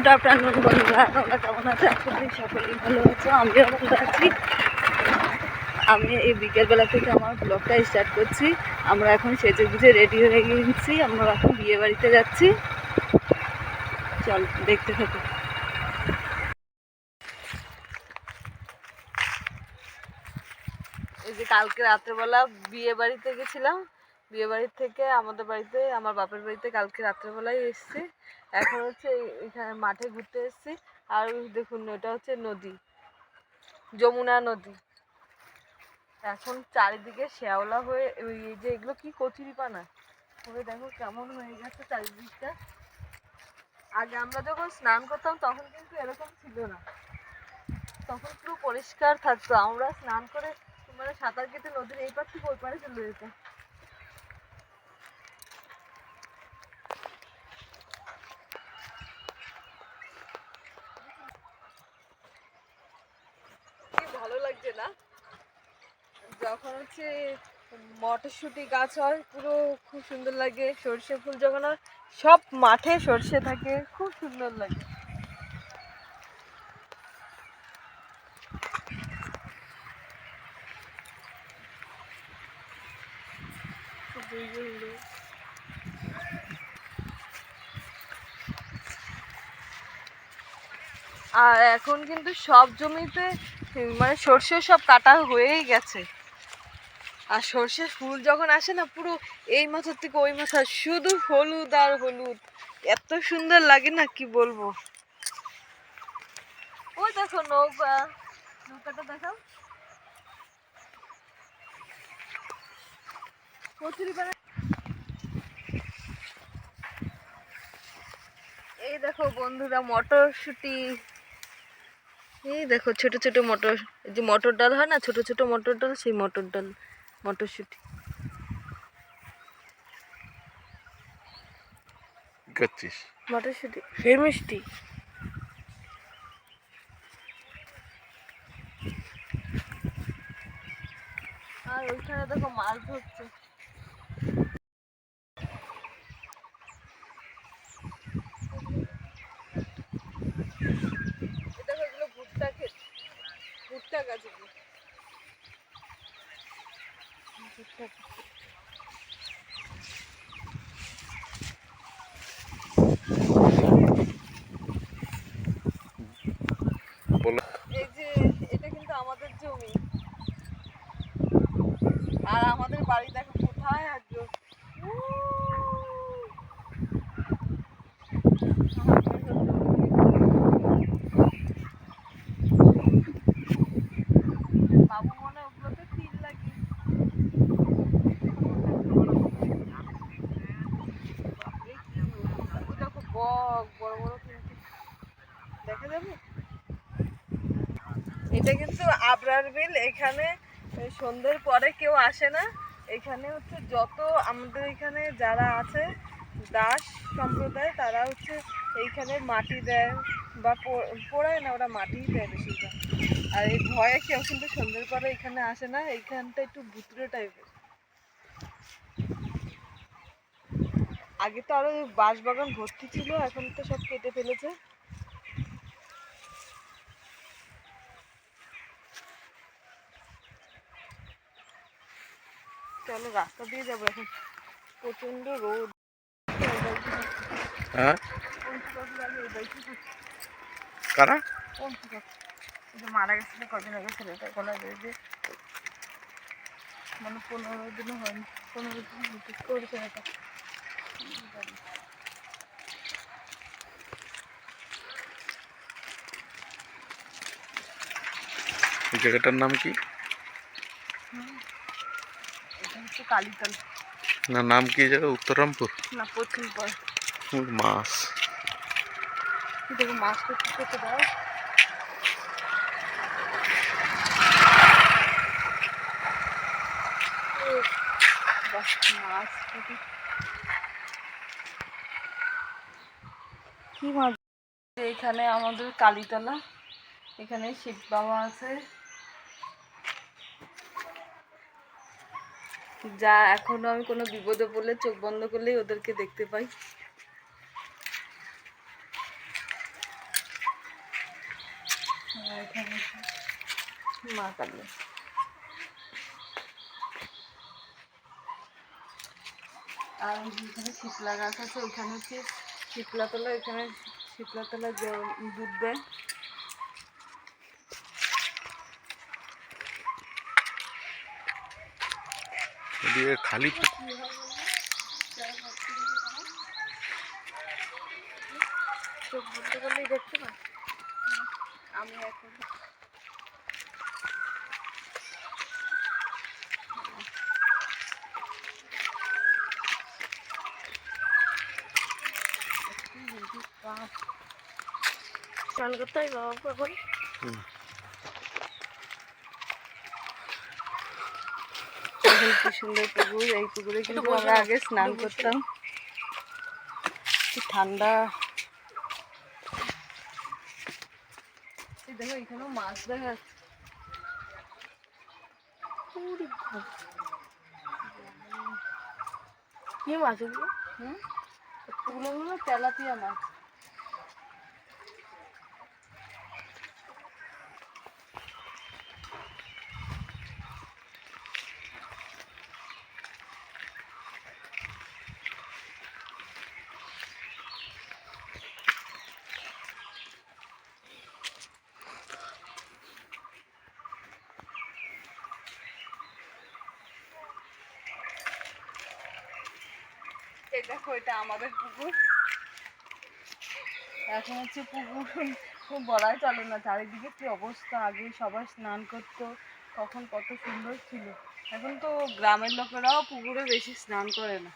Good afternoon বন্ধুরা। তোমরা কেমন আছো? আসলে সকলেই ভালো আছো। আমিও ভালো আছি। আমি এই বিকেলবেলা থেকে আমার ব্লগটা স্টার্ট করছি। আমরা এখন সেজে গুজে রেডি হয়ে গেছি আমরা এখন বিয়ে বাড়িতে যাচ্ছি। চল, দেখতে থাকো। এই যে কালকে রাত্রেবেলা বিয়ে বাড়িতে গেছিলাম। বিয়ে বাড়ির থেকে আমাদের বাড়িতে, আমার বাপের বাড়িতে কালকে রাত্রেবেলায় এসেছি। এখন হচ্ছে এখানে মাঠে ঘুরতে এসেছি। আর দেখুন, এটা হচ্ছে নদী, যমুনা নদী। এখন চারিদিকে শ্যাওলা হয়ে, ওই যে এগুলো কি কচুরি পানা ওই দেখো কেমন হয়ে গেছে চারিদিকটা। আগে আমরা যখন স্নান করতাম, তখন কিন্তু এরকম ছিল না। তখন পুরো পরিষ্কার থাকতো। আমরা স্নান করে মানে সাঁতার কেটে নদীর এই পার থেকে ওই পারে চলে যেতাম কি ভালো লাগছে না যখন হচ্ছে মটরশুঁটি গাছ হয়, পুরো খুব সুন্দর লাগে। সর্ষে ফুল যখন সব মাঠে সর্ষে থাকে খুব সুন্দর লাগে। আর এখন কিন্তু সব জমিতে মানে সর্ষে সব কাটা হয়েই গেছে। আর সর্ষের ফুল যখন আসে না, পুরো এই মাথার থেকে ওই মাথা শুধু হলুদ আর হলুদ। এত সুন্দর লাগে না, কি বলব? ওই দেখো নৌকা। নৌকাটা দেখাও। এই দেখো বন্ধুরা, মটরশুটি। এই দেখো ছোট ছোট মটর যে মটর ডাল হয় না, ছোট ছোট মটর ডাল, সেই মটর ডাল। মটরশুটি। করছিস মটরশুটি সেই মিষ্টি আর ওইখানে দেখো মাছ ধরছে। ভুট্টা গাছ এগুলো ভুট্টা ক্ষেত। বলো এই যে এটা কিন্তু আমাদের জমি আর আমাদের বাড়ি দেখো কোথায় আসবে বাবু মনে হয় ওগুলোতে তিল লাগিয়ে ওই দেখো বক বড় বড় কিন্তু দেখা যাবে এটা কিন্তু আবরার বিল এখানে সন্ধ্যের পরে কেউ আসে না। এখানে হচ্ছে যত আমাদের এখানে যারা আছে, দাস সম্প্রদায়, তারা হচ্ছে এইখানে মাটি দেয় বা পোড়ায় না, ওরা মাটিই দেয় বেশিরভাগ। আর এই ভয়ে কেউ কিন্তু সন্ধ্যের পরে এখানে আসে না, এইখানটা একটু ভুতুরে টাইপের আগে তো আরও বাঁশ বাগান ভর্তি ছিল, এখন তো সব কেটে ফেলেছে। চলো রাস্তা দিয়ে যাব এখন। প্রচণ্ড রোদ। হ্যাঁ? কারা? মারা গেছিল কদিন আগে ছেলেটা গলা বেঁধে মানে পনেরো দিনও হয়নি। পনেরো দিন হতে করে ছেলেটা। জায়গাটার নাম কি এটা হচ্ছে কালীতল। না নাম কি জায়গা? উত্তররামপুর? না প্রচুর পর ওই মাছ। দেখো মাছ করতে করতে দাও? মাছ। কি। মাছ? এখানে আমাদের কালীতলা। এখানে শিব বাবা আছে। যা এখনও আমি কোনো বিপদে পড়লে চোখ বন্ধ করলেই ওদেরকে দেখতে পাই। মা কাঁদলো। আর যেখানে শীতলা গাছ আছে, ওইখানে হচ্ছে শীতলা তলা এখানে শীতলা তলা দুধ দেয় এদিকে খালি আমি এখন স্নান করতে হয় বাবা এখন? দেখুন কি সুন্দর পুকুর এই পুকুরে কিন্তু আমরা আগে স্নান করতাম। কি ঠান্ডা। দেখো এখানেও মাছ দেখা যাচ্ছে। কি মাছ এগুলো? হুম? এগুলো হলো তেলাপিয়া মাছ। দেখো, এটা আমাদের পুকুর। এখন হচ্ছে পুকুর খুব বলাই চলে না। চারিদিকে কি অবস্থা? আগে সবাই স্নান করতো তখন কত সুন্দর ছিল। এখন তো গ্রামের লোকেরাও পুকুরে বেশি স্নান করে না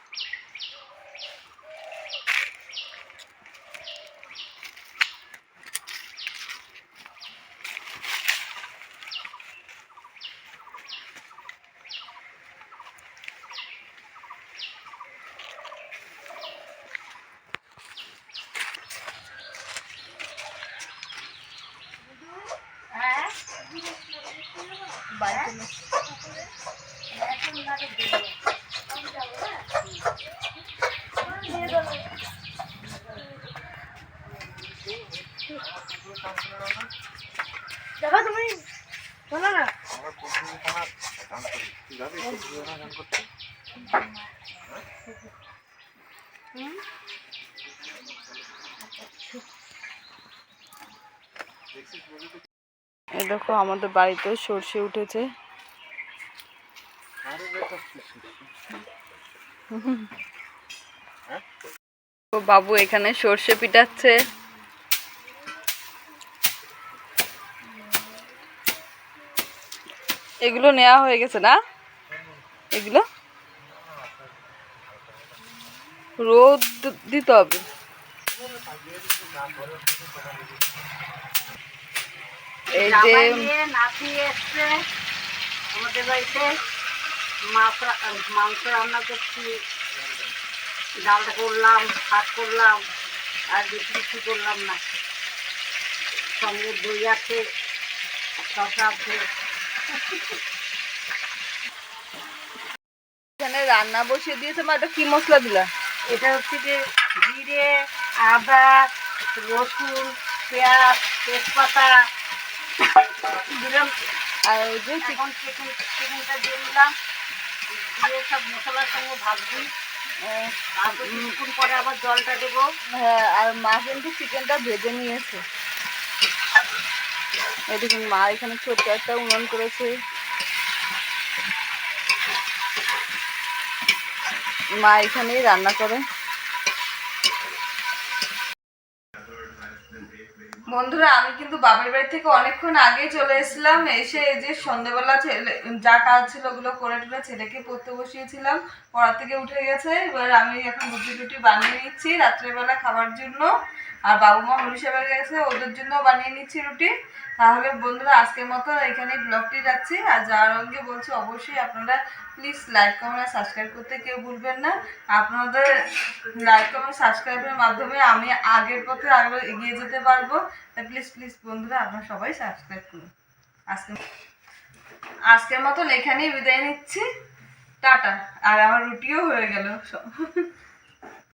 বাড়িতে দেখো তুমি শোনো না হুম? দেখো, আমাদের বাড়িতে সর্ষে উঠেছে। বাবু এখানে সর্ষে পিটাচ্ছে। এগুলো নেওয়া হয়ে গেছে না? এগুলো? রোদ দিতে হবে। এই যে নাতি এসছে আমাদের বাড়িতে। মাছ মাংস রান্না করছি। ডালটা করলাম ভাত করলাম আর বেশি কিছু করলাম না। সঙ্গে দই আছে শশা আছে। এখানে রান্না বসিয়ে দিয়েছে মা এটা কি মশলা দিলা? এটা হচ্ছে যে জিরে আদা রসুন পেঁয়াজ তেজপাতা দিলাম আর ওই যে চিক- চিকেন চিকেনটা দিয়ে দিলাম। দিয়ে সব মশলার সঙ্গে ভাজবি। কিছুক্ষণ পরে আবার জলটা দেবো। হ্যাঁ আর মা কিন্তু চিকেনটা ভেজে নিয়েছে। দেখুন মা এখানে ছোট্ট একটা উনুন করেছে। মা এখানেই রান্না করে। বন্ধুরা, আমি কিন্তু বাপের বাড়ি থেকে অনেকক্ষণ আগে চলে এসলাম এসে এই যে সন্ধ্যেবেলা ছেলে যা কাজ ছিল ওগুলো করে টুলে ছেলেকে পড়তে বসিয়েছিলাম। পড়া থেকে উঠে গেছে। এবার আমি এখন রুটি টুটি বানিয়ে নিচ্ছি রাত্রেবেলা খাবার জন্য। আর বাবু মা হরিষাবে গেছে, ওদের জন্য বানিয়ে নিচ্ছি রুটি। তাহলে বন্ধুরা, আজকের মতো এখানে ব্লগটি যাচ্ছি। আর যার সঙ্গে বলছি, অবশ্যই আপনারা প্লিজ লাইক কমেন্ট সাবস্ক্রাইব করতে কেউ ভুলবেন না। আপনাদের লাইক কমেন্ট সাবস্ক্রাইবের মাধ্যমে আমি আগের পথে আরও এগিয়ে যেতে পারব। তাই প্লিজ প্লিজ বন্ধুরা, আপনারা সবাই সাবস্ক্রাইব করুন। আজকে আজকের মতন এখানেই বিদায় নিচ্ছি। টাটা। আর আমার রুটিও হয়ে গেল। সব